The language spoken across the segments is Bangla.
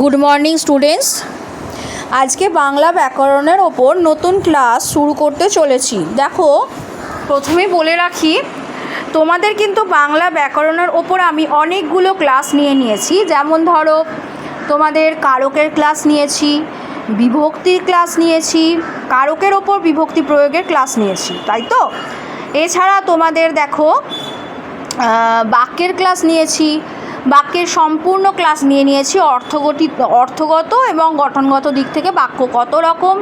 গুড মর্নিং স্টুডেন্টস আজকে বাংলা ব্যাকরণের ওপর নতুন ক্লাস শুরু করতে চলেছি। দেখো প্রথমেই বলে রাখি, তোমাদের কিন্তু বাংলা ব্যাকরণের ওপর আমি অনেকগুলো ক্লাস নিয়ে নিয়েছি। যেমন ধরো, তোমাদের কারকের ক্লাস নিয়েছি, বিভক্তির ক্লাস নিয়েছি, কারকের ওপর বিভক্তি প্রয়োগের ক্লাস নিয়েছি, তাই তো? এছাড়া তোমাদের দেখো বাক্যের ক্লাস নিয়েছি বাক্যের সম্পূর্ণ ক্লাস নিয়ে নিয়েছি অর্থগঠিত অর্থগত এবং গঠনগত দিক থেকে বাক্য কত রকম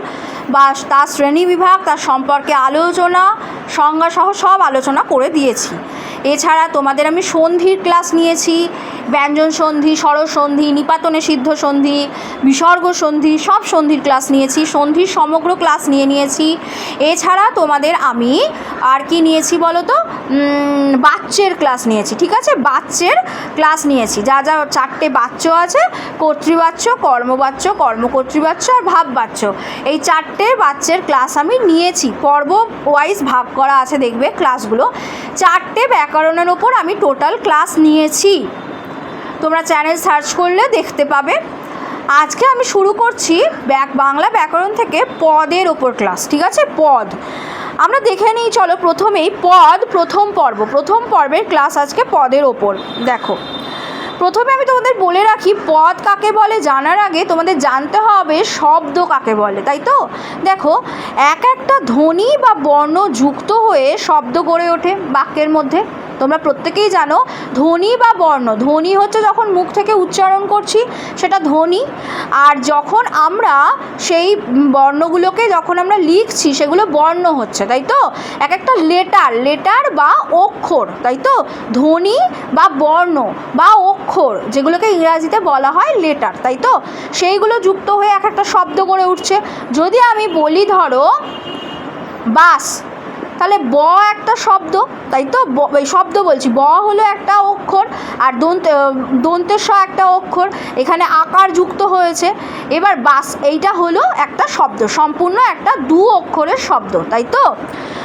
বা তার শ্রেণি বিভাগ, তার সম্পর্কে আলোচনা, সংজ্ঞাসহ সব আলোচনা করে দিয়েছি। এছাড়া তোমাদের আমি সন্ধির ক্লাস নিয়েছি, ব্যঞ্জন সন্ধি স্বর সন্ধি, নিপাতনে সিদ্ধ সন্ধি, বিসর্গ সন্ধি, সব সন্ধির ক্লাস নিয়েছি, সন্ধির সমগ্র ক্লাস নিয়ে নিয়েছি। এছাড়া তোমাদের আমি আর কি নিয়েছি বলো তো? বাচ্চের ক্লাস নিয়েছি, ঠিক আছে? বাচ্চের ক্লাস নিয়েছি, যা যা চারটে বাচ্চ আছে, কর্তৃবাচ্য, কর্মবাচ্য, কর্মকর্তৃবাচ্য আর ভাববাচ্য। এই চারটে বাচ্চের ক্লাস আমি নিয়েছি, পর্ব ওয়াইজ ভাগ করা আছে, দেখবে ক্লাসগুলো চারটে ব্যাকরণের ওপর আমি টোটাল ক্লাস নিয়েছি। তোমরা চ্যানেল সার্চ করলে দেখতে পাবে। আজকে আমি শুরু করছি ব্যাক বাংলা ব্যাকরণ থেকে পদের ওপর ক্লাস ঠিক আছে? পদ। আমরা দেখে নিই, চলো প্রথমেই পদ প্রথম পর্ব। প্রথম পর্বের ক্লাস আজকে পদের ওপর দেখো। প্রথমে আমি তোমাদের বলে রাখি পদ কাকে বলে জানার আগে তোমাদের জানতে হবে শব্দ কাকে বলে, তাই তো? দেখো, এক একটা ধ্বনি বা বর্ণ যুক্ত হয়ে শব্দ গড়ে ওঠে বাক্যের মধ্যে। তোমরা প্রত্যেকেই জানো, ধ্বনি বা বর্ণ। ধ্বনি হচ্ছে যখন মুখ থেকে উচ্চারণ করছি, সেটা ধ্বনি। আর যখন আমরা সেই বর্ণগুলোকে যখন আমরা লিখছি, সেগুলো বর্ণ হচ্ছে, তাই তো? এক একটা লেটার লেটার বা অক্ষর, তাই তো? ধ্বনি বা বর্ণ বা অক্ষর, যেগুলোকে ইংরাজিতে বলা হয় লেটার, তাই তো? সেইগুলো যুক্ত হয়ে এক একটা শব্দ করে উঠছে। যদি আমি বলি ধরো, বাস তাহলে ব একটা শব্দ, তাই তো? শব্দ বলছি। ব হলো একটা অক্ষর আর দন্ত দন্তের স একটা অক্ষর। এখানে আকার যুক্ত হয়েছে। এবার বাস, এইটা হলো একটা শব্দ, সম্পূর্ণ একটা দু অক্ষরের শব্দ, তাই তো?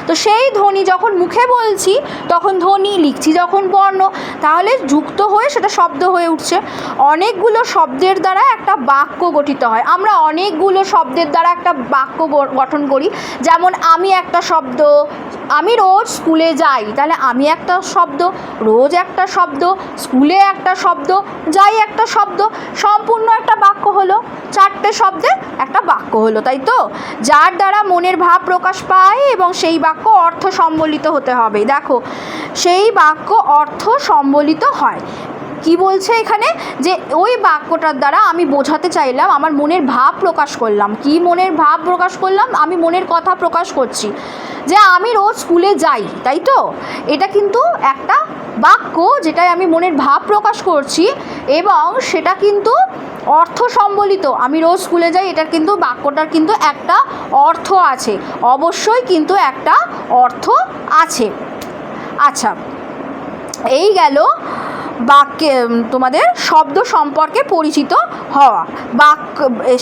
তো সেই ধ্বনি যখন মুখে বলছি, তখন ধ্বনি লিখছি যখন বর্ণ, তাহলে যুক্ত হয়ে সেটা শব্দ হয়ে উঠছে। অনেকগুলো শব্দের দ্বারা একটা বাক্য গঠিত হয়। আমরা অনেকগুলো শব্দের দ্বারা একটা বাক্য গঠন করি। যেমন আমি একটা শব্দ আমি রোজ স্কুলে যাই, তাহলে আমি একটা শব্দ, রোজ একটা শব্দ, স্কুলে একটা শব্দ, যাই একটা শব্দ, সম্পূর্ণ একটা বাক্য হলো, চারটে শব্দে একটা বাক্য হলো, তাই তো? যার দ্বারা মনের ভাব প্রকাশ পায় এবং সেই বাক্য অর্থ সম্বলিত হতে হবে। দেখো, সেই বাক্য অর্থ সম্বলিত হয়। কি বলছে এখানে? যে ওই বাক্যটার দ্বারা আমি বোঝাতে চাইলাম, আমার মনের ভাব প্রকাশ করলাম। কি মনের ভাব প্রকাশ করলাম? আমি মনের কথা প্রকাশ করছি। যে আমি রোজ স্কুলে যাই, তাই তো? এটা কিন্তু একটা বাক্য যেটাই আমি মনের ভাব প্রকাশ করছি এবং সেটা কিন্তু অর্থ সম্বলিত। আমি রোজ স্কুলে যাই, এটার কিন্তু বাক্যটার কিন্তু একটা অর্থ আছে। অবশ্যই কিন্তু একটা অর্থ আছে। আচ্ছা এই গেল বাক্যে তোমাদের শব্দ সম্পর্কে পরিচিত হওয়া। বাক্য,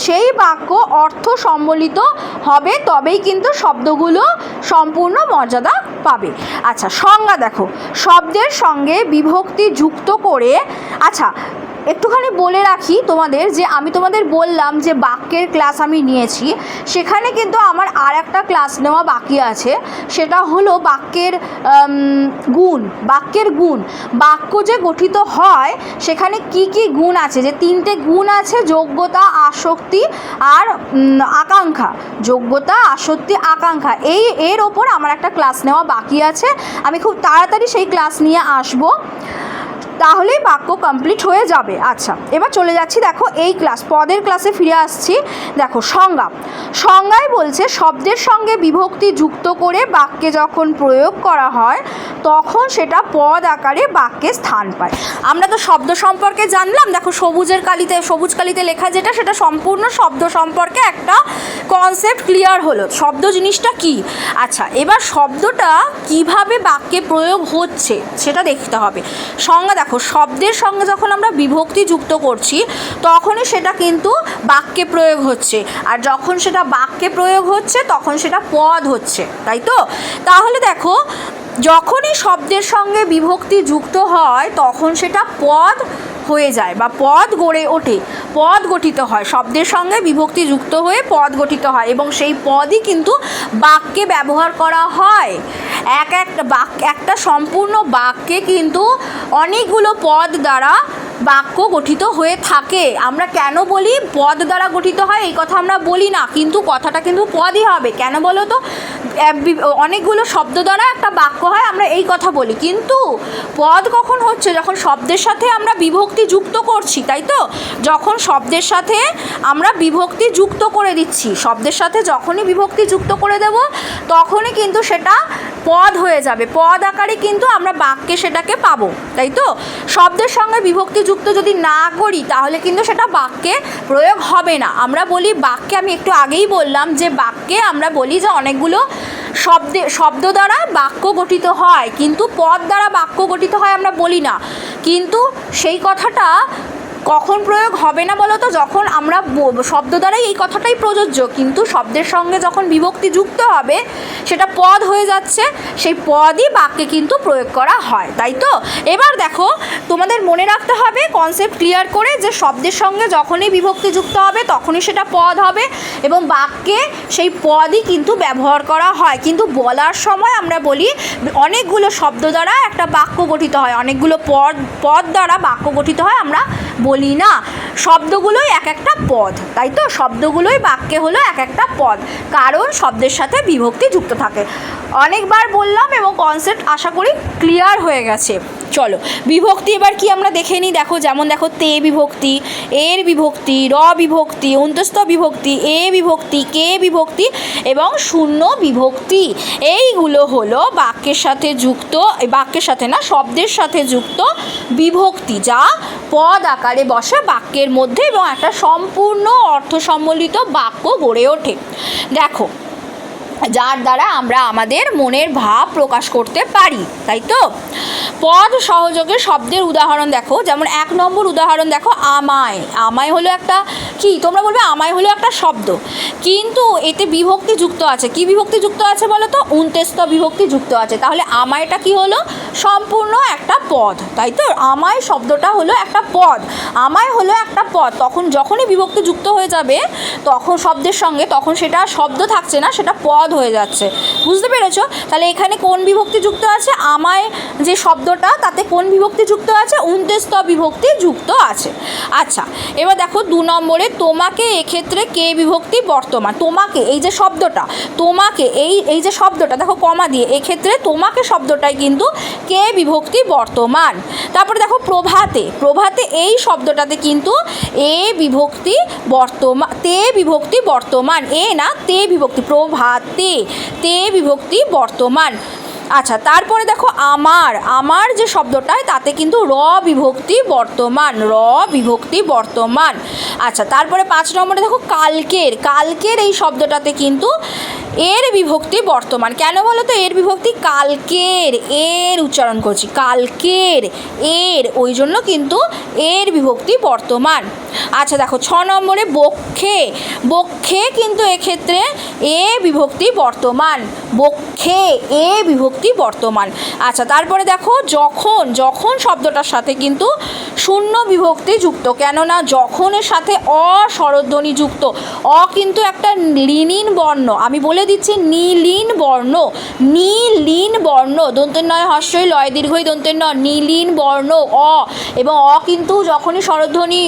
সেই বাক্য অর্থ সম্বলিত হবে, তবেই কিন্তু শব্দগুলো সম্পূর্ণ মর্যাদা পাবে। আচ্ছা সংজ্ঞা দেখো। শব্দের সঙ্গে বিভক্তি যুক্ত করে আচ্ছা একটুখানি বলে রাখি তোমাদের যে আমি তোমাদের বললাম যে বাক্যের ক্লাস আমি নিয়েছি, সেখানে কিন্তু আমার আর একটা ক্লাস নেওয়া বাকি আছে। সেটা হলো বাক্যের গুণ বাক্যের গুণ। বাক্য যে গঠিত হয়, সেখানে কি কি গুণ আছে? যে তিনটে গুণ আছে, যোগ্যতা, আসক্তি আর আকাঙ্ক্ষা। যোগ্যতা, আসক্তি, আকাঙ্ক্ষা। এই, এর ওপর আমার একটা ক্লাস নেওয়া বাকি আছে। আমি খুব তাড়াতাড়ি সেই ক্লাস নিয়ে আসব। তাহলেই বাক্য কমপ্লিট হয়ে যাবে। আচ্ছা এবার চলে যাচ্ছি, দেখো এই ক্লাস পদের ক্লাসে ফিরে আসছি। দেখো, সংজ্ঞা। সংজ্ঞায় বলছে, শব্দের সঙ্গে বিভক্তি যুক্ত করে বাক্যে যখন প্রয়োগ করা হয়, তখন সেটা পদ আকারে বাক্যে স্থান পায়। আমরা তো শব্দ সম্পর্কে জানলাম, দেখো সবুজের কালিতে, সবুজ কালিতে লেখা যেটা, সেটা সম্পূর্ণ শব্দ সম্পর্কে একটা কনসেপ্ট ক্লিয়ার হলো। শব্দ জিনিসটা কি? আচ্ছা এবার শব্দটা কীভাবে বাক্যে প্রয়োগ হচ্ছে, সেটা দেখতে হবে। সংজ্ঞা দেখো, শব্দের সঙ্গে যখন আমরা বিভক্তি যুক্ত করছি, তখনই সেটা কিন্তু বাক্যে প্রয়োগ হচ্ছে। আর যখন সেটা বাক্যে প্রয়োগ হচ্ছে, তখন সেটা পদ হচ্ছে, তাই তো? তাহলে দেখো, যখনই শব্দের সঙ্গে বিভক্তি যুক্ত হয়, তখন সেটা পদ হয়ে যায় বা পদ গড়ে ওঠে, পদ গঠিত হয়। শব্দের সঙ্গে বিভক্তি যুক্ত হয়ে পদ গঠিত হয় এবং সেই পদই কিন্তু বাক্যে ব্যবহার করা হয়। এক একটা বাক্য, একটা সম্পূর্ণ বাক্যে কিন্তু অনেকগুলো পদ দ্বারা বাক্য গঠিত হয়ে থাকে। আমরা কেন বলি পদ দ্বারা গঠিত হয়? এই কথা আমরা বলি না। কিন্তু কথাটা কিন্তু পদই হবে। কেন বলো তো? অনেকগুলো শব্দ দ্বারা একটা বাক্য হয়, আমরা এই কথা বলি। কিন্তু পদ কখন হচ্ছে? যখন শব্দের সাথে আমরা বিভক্তি যুক্ত করছি, তাই তো? যখন শব্দের সাথে আমরা বিভক্তি যুক্ত করে দিচ্ছি, শব্দের সাথে যখনই বিভক্তি যুক্ত করে দেব, তখনই কিন্তু সেটা পদ হয়ে যাবে। পদ আকারে কিন্তু আমরা বাক্যে সেটাকে পাবো, তাই তো? শব্দের সঙ্গে বিভক্তি যুক্ত যদি না করি, তাহলে কিন্তু সেটা বাক্যে প্রয়োগ হবে না। আমরা বলি বাক্যে, আমি একটু আগেই বললাম যে বাক্যে আমরা বলি যে অনেকগুলো শব্দে, শব্দ দ্বারা বাক্য গঠিত হয়, কিন্তু পদ দ্বারা বাক্য গঠিত হয় আমরা বলি না। কিন্তু সেই কথাটা কখন প্রয়োগ হবে না বলো তো? যখন আমরা শব্দ দ্বারাই এই কথাটাই প্রযোজ্য, কিন্তু শব্দের সঙ্গে যখন বিভক্তি যুক্ত হবে, সেটা পদ হয়ে যাচ্ছে, সেই পদই বাক্যে কিন্তু প্রয়োগ করা হয়, তাই তো? এবার দেখো, তোমাদের মনে রাখতে হবে কনসেপ্ট ক্লিয়ার করে যে শব্দের সঙ্গে যখনই বিভক্তি যুক্ত হবে, তখনই সেটা পদ হবে এবং বাক্যে সেই পদই কিন্তু ব্যবহার করা হয়। কিন্তু বলার সময় আমরা বলি, অনেকগুলো শব্দ দ্বারা একটা বাক্য গঠিত হয়, অনেকগুলো পদ পদ দ্বারা বাক্য গঠিত হয়, আমরা বলি না, শব্দগুলোই এক একটা পদ, তাই তো? শব্দগুলোই বাক্যে হলো এক একটা পদ, কারণ শব্দের সাথে বিভক্তি যুক্ত থাকে। অনেকবার বললাম এবং কনসেপ্ট আশা করি ক্লিয়ার হয়ে গেছে। চলো, বিভক্তি এবার কি আমরা দেখে নিই? দেখো, যেমন দেখো, তে বিভক্তি, এর বিভক্তি, র বিভক্তি, অন্তস্থ বিভক্তি, এ বিভক্তি, কে বিভক্তি এবং শূন্য বিভক্তি। এইগুলো হলো বাক্যের সাথে যুক্ত বাক্যের সাথে না, শব্দের সাথে যুক্ত বিভক্তি, যা পদ আকারে বসে বাক্যের মধ্যে এবং একটা সম্পূর্ণ অর্থ সম্বলিত বাক্য গড়ে ওঠে। দেখো যার দ্বারা আমরা আমাদের মনের ভাব প্রকাশ করতে পারি, তাই তো? পদ সহযোগে শব্দের উদাহরণ দেখো, যেমন এক নম্বর উদাহরণ দেখো, আমায়। আমায় হলো একটা কি? তোমরা বলবে আমায় হলো একটা শব্দ। কিন্তু এতে বিভক্তি যুক্ত আছে। কি বিভক্তি যুক্ত আছে বলো তো উনতেস্ত বিভক্তি যুক্ত আছে। তাহলে আমায়টা কি হলো? সম্পূর্ণ একটা পদ, তাই তো? আমায় শব্দটা হলো একটা পদ। আমায় হলো একটা পদ। তখন যখনই বিভক্তি যুক্ত হয়ে যাবে, তখন শব্দের সঙ্গে, তখন সেটা শব্দ থাকছে না, সেটা পদ হয়ে যাচ্ছে। বুঝতে পেরেছ? তাহলে এখানে কোন বিভক্তি যুক্ত আছে? আমায় যে শব্দটা, তাতে কোন বিভক্তি যুক্ত আছে? উনতেস্ত বিভক্তি যুক্ত আছে। আচ্ছা এবার দেখো দু নম্বরে, তোমাকে এক্ষেত্রে কে বিভক্তি? বর্তমান। তোমাকে, এই যে শব্দটা, তোমাকে, এই এই যে শব্দটা, দেখো কমা দিয়ে, এক্ষেত্রে তোমাকে শব্দটাই কিন্তু কে বিভক্তি? বর্তমান। তারপরে দেখো প্রভাতে প্রভাতে এই শব্দটাতে কিন্তু এ বিভক্তি বর্তমান তে বিভক্তি বর্তমান, এ না, তে বিভক্তি, প্রভাতে। তে তে বিভক্তি বর্তমান। আচ্ছা তারপরে দেখো আমার আমার যে শব্দটায় তাতে কিন্তু র বিভক্তি বর্তমান, র বিভক্তি বর্তমান। আচ্ছা তারপরে পাঁচ নম্বরে দেখো কালকের কালকের এই শব্দটাতে কিন্তু এর বিভক্তি বর্তমান। কেন বলো তো? এর বিভক্তি কালকের, এর উচ্চারণ করছি, কালকের, এর, ওই জন্য কিন্তু এর বিভক্তি বর্তমান। আচ্ছা দেখো ছ নম্বরে বক্ষে বক্ষে কিন্তু এক্ষেত্রে এ বিভক্তি বর্তমান। বক্ষে এ বিভক্তি বর্তমান। আচ্ছা তারপরে দেখো, যখন যখন শব্দটার সাথে কিন্তু শূন্য বিভক্তি যুক্ত, কেননা যখনের সাথে অস্বরধ্বনি যুক্ত, অ কিন্তু একটা লিনিন বর্ণ, আমি বলে দিচ্ছি নীলিন বর্ণ নীলিন বর্ণ, দন্তের নয় হর্ষই লয় দীর্ঘই দন্তের নয়, নীলিন বর্ণ, অ, এবং অ কিন্তু যখনই স্বরধ্বনি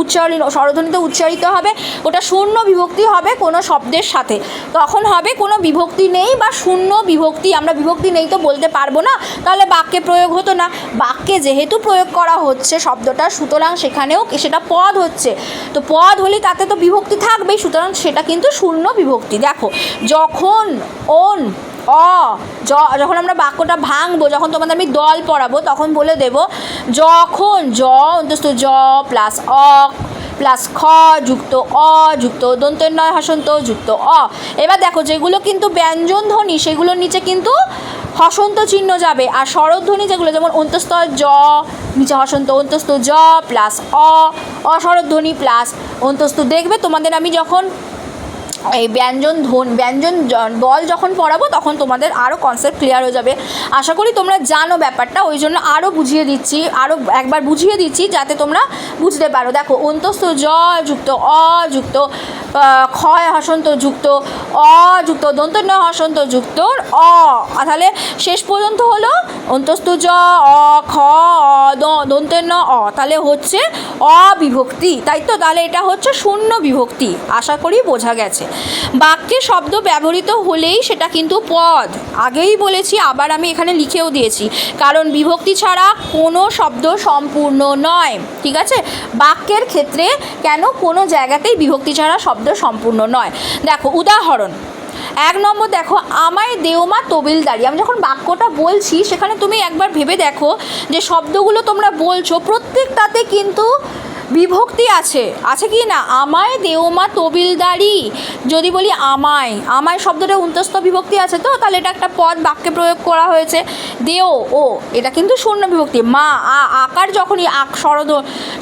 উচ্চারণ, স্বরধ্বনিতে উচ্চারিত হবে, ওটা শূন্য বিভক্তি হবে কোনো শব্দের সাথে। তখন হবে কোনো বিভক্তি নেই বা শূন্য বিভক্তি, আমরা বিভক্তি নেই তো বলতে পারব না, তাহলে বাক্যে প্রয়োগ হতো না। বাক্যে যেহেতু প্রয়োগ করা হচ্ছে শব্দটা, সুতরাং সেখানেও সেটা পদ হচ্ছে। তো পদ হলে তাতে তো বিভক্তি থাকবেই, সুতরাং সেটা কিন্তু শূন্য বিভক্তি। দেখো, যখন ওন অ যখন আমরা বাক্যটা ভাঙবো, যখন তোমাদের আমি দল পড়াবো, তখন বলে দেব, যখন জ অন্তস্থ জ প্লাস অ প্লাস খ যুক্ত অ, যুক্ত দন্তের নয় হাসন্ত, যুক্ত অ। এবার দেখো, যেগুলো কিন্তু ব্যঞ্জন ধ্বনি, সেগুলোর নিচে কিন্তু হসন্ত চিহ্ন যাবে। আর স্বরধ্বনি যেগুলো, যেমন অন্তস্থ জ নিচে হসন্ত, অন্তস্থ জ প্লাস অ অস্বরধ্বনি প্লাস অন্তস্থ। দেখবে তোমাদের আমি যখন এই ব্যঞ্জন ধন ব্যঞ্জন বল যখন পড়াবো তখন তোমাদের আরও কনসেপ্ট ক্লিয়ার হয়ে যাবে। আশা করি তোমরা জানো ব্যাপারটা ওই জন্য আরও বুঝিয়ে দিচ্ছি আরও একবার বুঝিয়ে দিচ্ছি যাতে তোমরা বুঝতে পারো। দেখো অন্তস্থ জ যুক্ত অ যুক্ত আহ, ক্ষয় হসন্ত যুক্ত, অ যুক্ত, দন্তন্য হসন্ত যুক্ত অ। তাহলে শেষ পর্যন্ত হলো অন্তস্থ জ, অ, খ দন্তন্য, অ। তাহলে হচ্ছে অবিভক্তি। তাই তো? তাহলে এটা হচ্ছে শূন্য বিভক্তি। আশা করি বোঝা গেছে। বাক্যে শব্দ ব্যবহৃত হলেই সেটা কিন্তু পদ। আগেই বলেছি, আবার আমি এখানে লিখেও দিয়েছি। কারণ বিভক্তি ছাড়া কোনো শব্দ সম্পূর্ণ নয়। ঠিক আছে? বাক্যের ক্ষেত্রে কেন কোনো জায়গাতেই বিভক্তি ছাড়া শব্দ সম্পূর্ণ নয়। দেখো, উদাহরণ। এক নম্বর দেখো, আমায় দেওমা তবিলদারি। আমি যখন বাক্যটা বলছি, সেখানে তুমি একবার ভেবে দেখো যে শব্দগুলো তোমরা বলছো, প্রত্যেকটাতে কিন্তু বিভক্তি আছে। আছে কি না? আমায় দেওমা তবিলদারি। যদি বলি আমায় আমায় শব্দটা উন্তস্ত বিভক্তি আছে তো? তাহলে এটা একটা পদ বাক্যে প্রয়োগ করা হয়েছে। দেও, ও, এটা কিন্তু শূন্য বিভক্তি। মা, আ, আকার যখনই আক স্বরদ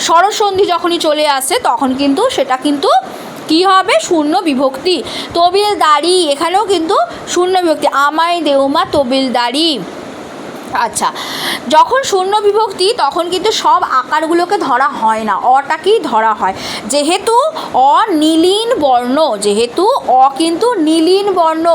স্বরসন্ধি যখনই চলে আসে, তখন কিন্তু সেটা কিন্তু কি হবে? শূন্য বিভক্তি। তবিল দাড়ি এখানেও কিন্তু শূন্য বিভক্তি। আমায় দেউমা তবিল দাড়ি আচ্ছা যখন শূন্য বিভক্তি, তখন কিন্তু সব আকারগুলোকে ধরা হয় না। অটাকেই ধরা হয়। যেহেতু অনীলীন বর্ণ, যেহেতু অ কিন্তু নীলীন বর্ণ।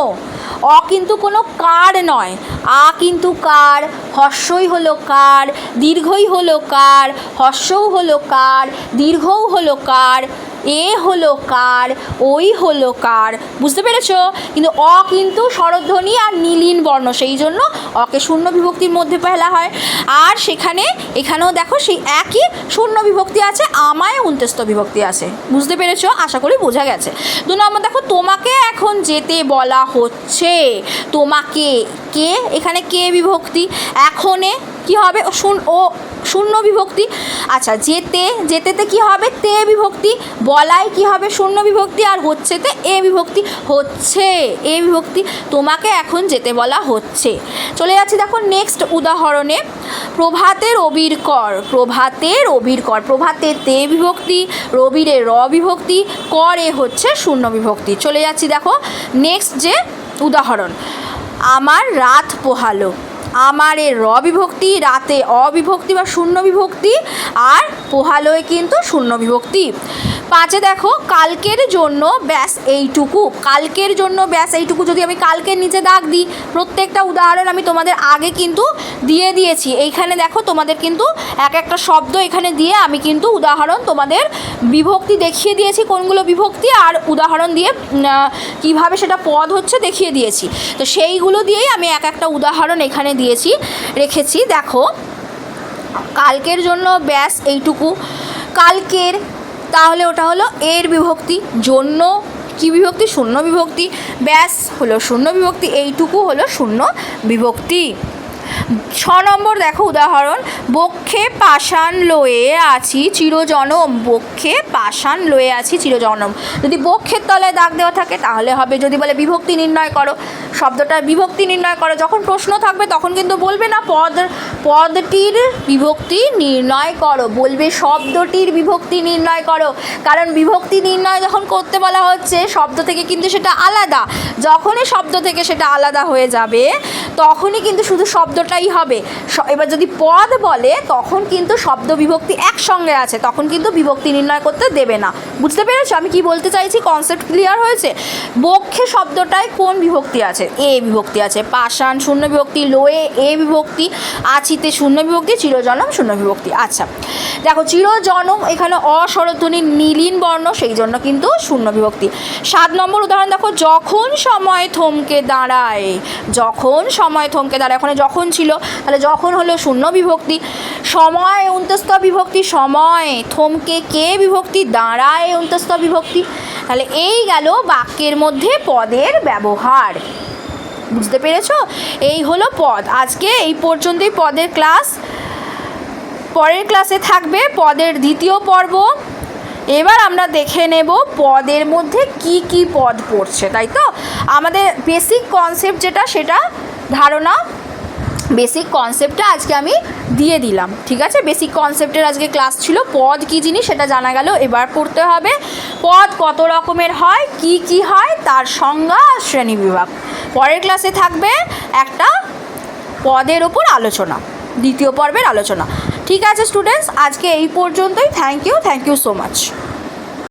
অ কিন্তু কোনো কার নয়। আ কিন্তু কার, হর্ষই হলো কার, দীর্ঘই হলো কার, হর্ষও হলো কার, দীর্ঘও হলো কার। এ হলো কার, ওই হলো কার। বুঝতে পেরেছ? কিন্তু অ কিন্তু স্বরধ্বনি আর নীলীন বর্ণ, সেই জন্য অকে শূন্য বিভক্তির মধ্যে ফেলা হয়। আর সেখানে, এখানেও দেখো সেই একই শূন্য বিভক্তি আছে, আমায় উন্তস্ত বিভক্তি আছে। বুঝতে পেরেছ? আশা করি বোঝা গেছে। দু নম্বর দেখো, তোমাকে এখন যেতে বলা হচ্ছে। তোমাকে, কে? এখানে কে বিভক্তি? এখনে কি হবে? শুন, ও শূন্য বিভক্তি। আচ্ছা যেতে, যেতেতে কি হবে? তে বিভক্তি বলাই কি হবে শূন্য বিভক্তি? আর হচ্ছেতে এ বিভক্তি। হচ্ছে, এ বিভক্তি। তোমাকে এখন যেতে বলা হচ্ছে। চলে যাচ্ছি দেখো নেক্সট উদাহরণে। প্রভাতের অবির কর, প্রভাতের অবির কর। প্রভাতে তে বিভক্তি, রবিরে র বিভক্তি, করে হচ্ছে শূন্য বিভক্তি। চলে যাচ্ছি দেখো নেক্সট যে উদাহরণ। আমার রাত পোহালো। আমারে র বিভক্তি, রাতে অবিভক্তি বা শূন্য বিভক্তি আর পোহালোয় কিন্তু শূন্য বিভক্তি। পাঁচে দেখো, কালকের জন্য ব্যাস এইটুকু। কালকের জন্য ব্যাস এইটুকু যদি আমি কালকের নিচে দাগ দিই, প্রত্যেকটা উদাহরণ আমি তোমাদের আগে কিন্তু দিয়ে দিয়েছি। এইখানে দেখো তোমাদের কিন্তু এক একটা শব্দ এখানে দিয়ে আমি কিন্তু উদাহরণ তোমাদের বিভক্তি দেখিয়ে দিয়েছি, কোনগুলো বিভক্তি আর উদাহরণ দিয়ে কীভাবে সেটা পদ হচ্ছে দেখিয়ে দিয়েছি। তো সেইগুলো দিয়েই আমি এক একটা উদাহরণ এখানে দিয়েছি, রেখেছি। দেখো, কালকের জন্য ব্যাস এইটুকু। কালকের, তাহলে ওটা হলো এর বিভক্তি, জন্য কি বিভক্তি? শূন্য বিভক্তি। ব্যাস হলো শূন্য বিভক্তি, এইটুকু হলো শূন্য বিভক্তি। ছ নম্বর দেখো উদাহরণ। বক্ষে পাষাণ লয়ে আছি, চিরজনম। বক্ষে পাষাণ লয়ে আছি, চিরজনম। যদি বক্ষের তলায় দাগ দেওয়া থাকে, তাহলে হবে যদি বলে বিভক্তি নির্ণয় করো। শব্দটার বিভক্তি নির্ণয় করো। যখন প্রশ্ন থাকবে, তখন কিন্তু বলবে না, পদ, পদটির বিভক্তি নির্ণয় করো। বলবে শব্দটির বিভক্তি নির্ণয় করো। কারণ বিভক্তি নির্ণয় যখন করতে বলা হচ্ছে, শব্দ থেকে কিন্তু সেটা আলাদা। যখনই শব্দ থেকে সেটা আলাদা হয়ে যাবে তখনই কিন্তু শুধু শব্দটাই হবে। এবার যদি পদ বলে, তখন কিন্তু শব্দ বিভক্তি একসঙ্গে আছে। তখন কিন্তু বিভক্তি নির্ণয় করতে দেবে না। বুঝতে পেরেছ? আমি কি বলতে চাইছি? কনসেপ্ট ক্লিয়ার হয়েছে? বক্ষে শব্দটায় কোন বিভক্তি আছে? এ বিভক্তি আছে। পাষাণ শূন্য বিভক্তি, লোয়ে এ বিভক্তি, আছিতে শূন্য বিভক্তি, চিরজনম শূন্য বিভক্তি। আচ্ছা দেখো, চিরজনম এখানে অস্বরধ্বনি নীলিন বর্ণ, সেই জন্য কিন্তু শূন্য বিভক্তি। সাত নম্বর উদাহরণ দেখো, যখন সময় থমকে দাঁড়ায়, যখন সময় থমকে দাঁড়ায়। ওখানে যখন ছিল, তাহলে যখন হলো শূন্য বিভক্তি, সময় অন্তস্থ বিভক্তি, সময় থমকে কে বিভক্তি? দাঁড়ায় অন্তস্থ বিভক্তি। তাহলে এই গেল বাক্যের মধ্যে পদের ব্যবহার। বুঝতে পেরেছ? এই হলো পদ। আজকে এই পর্যন্তই পদের ক্লাস। পরের ক্লাসে থাকবে পদের দ্বিতীয় পর্ব। এবার আমরা দেখে নেব পদের মধ্যে কি কি পদ পড়ছে, তাই তো? আমাদের বেসিক কনসেপ্ট যেটা, সেটা ধারণা বেসিক কনসেপ্টটা আজকে আমি দিয়ে দিলাম, ঠিক আছে? বেসিক কনসেপ্টের আজকে ক্লাস ছিল, পদ কী জিনিস সেটা জানা গেল, এবার পড়তে হবে, পদ কত রকমের হয়, কি কি হয়, তার সংজ্ঞা শ্রেণি বিভাগ। পরের ক্লাসে থাকবে একটা পদের ওপর আলোচনা, দ্বিতীয় পর্বের আলোচনা। ঠিক আছে স্টুডেন্টস আজকে এই পর্যন্তই thank you thank you so much